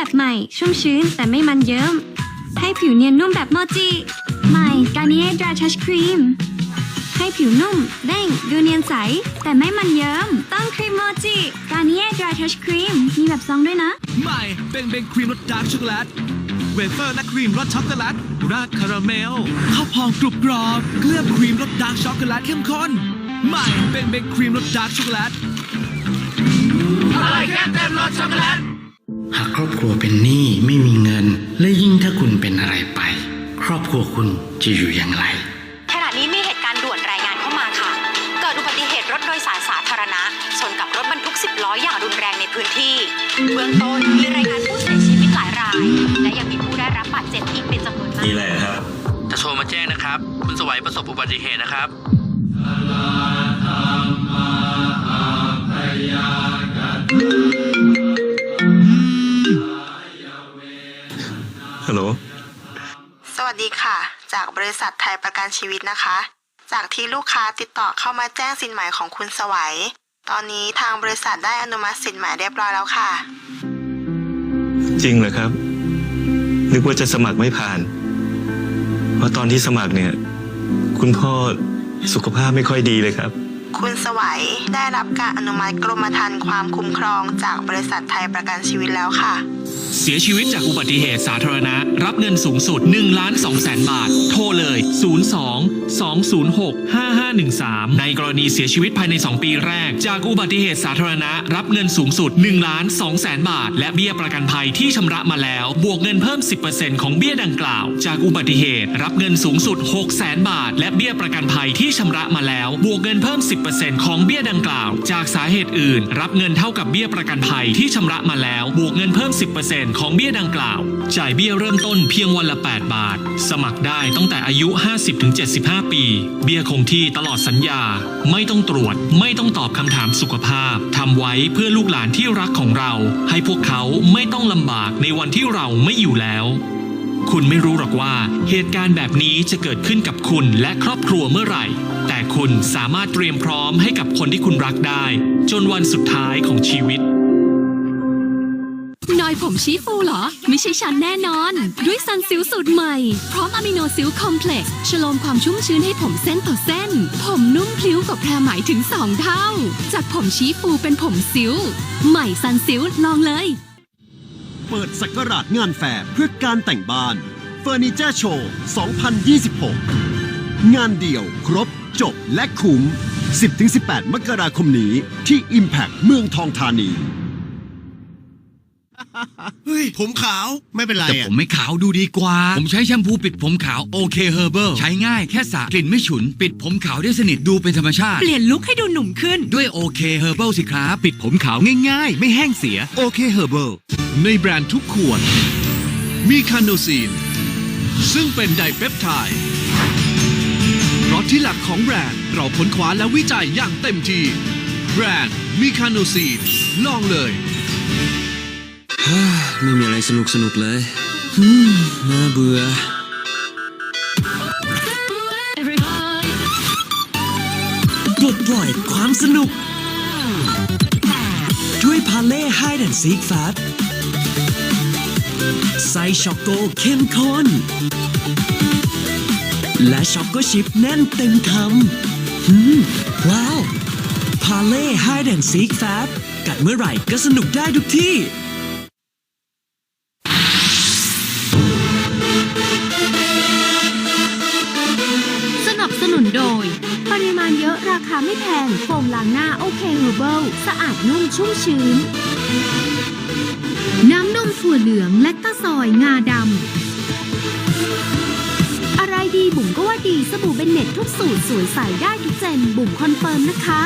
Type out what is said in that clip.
แบบใหม่ ชุ่มชื้นแต่ไม่มันเยิ้ม ให้ผิวเนียนนุ่มแบบโมจิ ใหม่กา r นิเอ Dry Touch Cream ให้ผิวนุ่มเด้งดูเนียนใส แต่ไม่มันเยิ้ม ต้องครีมโมจิกา r นิเอ Dry Touch Cream มีแบบซองด้วยนะ ใหม่เป็นเบงครีมรสดาร์กช็อกโกแลตเวเฟอร์และครีมรสช็อกโกแลตราดคาราเมลข้าวพองกรุบกรอบเคลือบครีมรสดาร์กช็อกโกแลตเข้มข้นใหม่เป็นเบงครีมรสดาร์กช็อกโกแลตอะไรแค่เต็มรสช็อกโกแลต หากครอบครัวเป็นหนี้ไม่มีเงิน และยิ่งถ้าคุณเป็นอะไรไป ครอบครัวคุณจะอยู่อย่างไร ขณะนี้มีเหตุการณ์ด่วนรายงานเข้ามาค่ะ เกิดอุบัติเหตุรถโดยสารสาธารณะชนกับรถบรรทุก 10 ล้ออย่างรุนแรงในพื้นที่ เบื้องต้นมีรายงานผู้เสียชีวิตหลายราย และยังมีผู้ได้รับบาดเจ็บอีกเป็นจำนวนมากมีอะไรครับ จะโทรมาแจ้งนะครับ คุณสวัยประสบอุบัติเหตุนะครับ ค่ะ จากบริษัทไทยประกันชีวิตนะคะ จากที่ลูกค้าติดต่อเข้ามาแจ้งสินใหม่ของคุณสวัย ตอนนี้ทางบริษัทได้อนุมัติสินใหม่เรียบร้อยแล้วค่ะ จริงเหรอครับ นึกว่าจะสมัครไม่ผ่าน เพราะตอนที่สมัครเนี่ย คุณพ่อสุขภาพไม่ค่อยดีเลยครับ คุณสวัยได้รับการอนุมัติกรมธรรม์ความคุ้มครองจากบริษัทไทยประกันชีวิตแล้วค่ะ เสียชีวิตจากอุบัติเหตุสาธารณะ รับเงินสูงสุด1ล้าน2แสนบาท โทรเลย 02 206 5513 ในกรณีเสียชีวิตภายใน 2 ปีแรก จากอุบัติเหตุสาธารณะ รับเงินสูงสุด1ล้าน2แสนบาท และเบี้ยประกันภัยที่ชำระมาแล้ว บวกเงินเพิ่ม 10%ของเบี้ยดังกล่าว จากอุบัติเหตุรับเงินสูงสุด6แสนบาท และเบี้ยประกันภัยที่ชำระมาแล้ว บวกเงินเพิ่ม 10%ของเบี้ยดังกล่าว จากสาเหตุอื่น รับเงินเท่ากับเบี้ยประกันภัยที่ชำระมาแล้ว บวกเงินเพิ่ม 10%ของเบี้ยดังกล่าว จ่ายเบี้ยเริ่มต้นเพียงวันละ 8 บาท สมัครได้ตั้งแต่อายุ 50-75 ปี เบี้ยคงที่ตลอดสัญญา ไม่ต้องตรวจ ไม่ต้องตอบคำถามสุขภาพทำไว้เพื่อลูกหลานที่รักของเรา ให้พวกเขาไม่ต้องลำบากในวันที่เราไม่อยู่แล้วคุณไม่รู้หรอกว่าเหตุการณ์แบบนี้จะเกิดขึ้นกับคุณและครอบครัวเมื่อไหร่ แต่คุณสามารถเตรียมพร้อมให้กับคนที่คุณรักได้ จนวันสุดท้ายของชีวิต นอยผมชี้ฟูเหรอ ไม่ใช่ฉันแน่นอน ด้วยซันซิลสูตรใหม่ พร้อมอะมิโนซิลคอมเพล็กซ์ชโลมความชุ่มชื้นให้ผมเส้นต่อเส้น ผมนุ่มพลิ้วกว่าแพรไหมถึง 2 เท่า จากผมชี้ฟูเป็นผมซิลใหม่ซันซิลลองเลย เปิดสักราชงานแฟร์เพื่อการแต่งบ้านเฟอร์นิเจอร์โชว์2026 งานเดี่ยวครบ จบและคุ้ม 10-18 มกราคมนี้ที่ Impact เมืองทองธานี เฮ้ยผมขาวไม่เป็นไรแต่อะผมไม่ขาวดูดีกว่า ผมใช้แชมพูปิดผมขาวโอเคเฮอร์เบิใช้ง่ายแค่สระกลิ่นไม่ฉุน ปิดผมขาวได้สนิทดูเป็นธรรมชาติ เปลี่ยนลุคให้ดูหนุ่มขึ้น ด้วยโอเคเฮอร์เบิสิครับ ปิดผมขาวง่ายๆ ไม่แห้งเสียโอเคเฮอร์เบิในแบรนด์ทุกขวด มีคาโนซีน ซึ่งเป็นไดเปปไทด์เพราะที่หลักของแบรนด์เราค้นคว้าและวิจัยอย่างเต็มที่ แบรนด์มีคาโนซีน ลองเลย ไม่มีอะไรสนุกสนุกเลยน่าเบื่อ ปลดปล่อยความสนุก ด้วยพาเล่ไฮแอนซีกแฟตไซช็อกโกเข้มข้น และช็อกโกชิปแน่นเต็มคำว้าว พาเล่ไฮแอนซีกแฟตกัดเมื่อไหร่ก็สนุกได้ทุกที่ ริมาณเยอะราคาไม่แพงโฟมล้างหน้าโอเคเฮอร์เบิลสะอาดนุ่มชุ่มชื้น น้ำนมถั่วเหลืองและตะซอยงาดำ อะไรดีบุ๋มก็ว่าดีสบู่เบนเน็ตทุกสูตรสวยใสได้ทุกเจนบุ๋มคอนเฟิร์มนะคะ